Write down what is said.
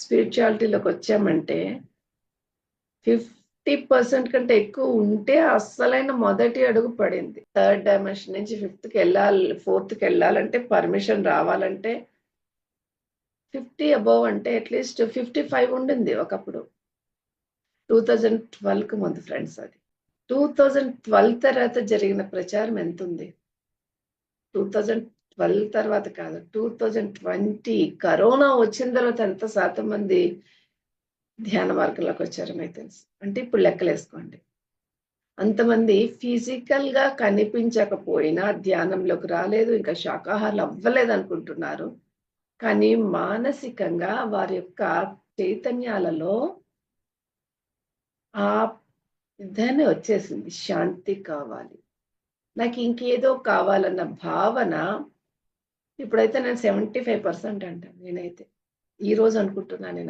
స్పిరిచువాలిటీలోకి వచ్చామంటే fifty percent కంటే ఎక్కువ ఉంటే అస్సలైన మొదటి అడుగు పడింది. థర్డ్ డైమెన్షన్ నుంచి ఫిఫ్త్కి వెళ్ళాలి ఫోర్త్కి వెళ్ళాలంటే పర్మిషన్ రావాలంటే ఫిఫ్టీ అబోవ్ అంటే అట్లీస్ట్ ఫిఫ్టీ ఫైవ్ ఉండింది ఒకప్పుడు. టూ థౌజండ్ ట్వెల్వ్కి ముందు ఫ్రెండ్స్ అది. టూ థౌజండ్ ట్వెల్వ్ తర్వాత జరిగిన ప్రచారం ఎంత ఉంది టూ థౌజండ్ ట్వెల్వ్ తర్వాత కాదు టూ థౌజండ్ ట్వంటీ కరోనా వచ్చిన తర్వాత ఎంత శాతం మంది ధ్యాన మార్గంలోకి వచ్చారో మీకు తెలుసు. అంటే ఇప్పుడు లెక్కలేసుకోండి అంతమంది ఫిజికల్గా కనిపించకపోయినా ధ్యానంలోకి రాలేదు ఇంకా శాకాహారాలు అవ్వలేదు అనుకుంటున్నారు. కానీ మానసికంగా వారి యొక్క చైతన్యాలలో ఆ ఇద్దరిని వచ్చేసింది. శాంతి కావాలి. నాకు ఇంకేదో కావాలన్న భావన ఇప్పుడైతే నేను సెవెంటీ ఫైవ్ పర్సెంట్ అంటాను నేనైతే. ఈ రోజు అనుకుంటున్నాను నేను.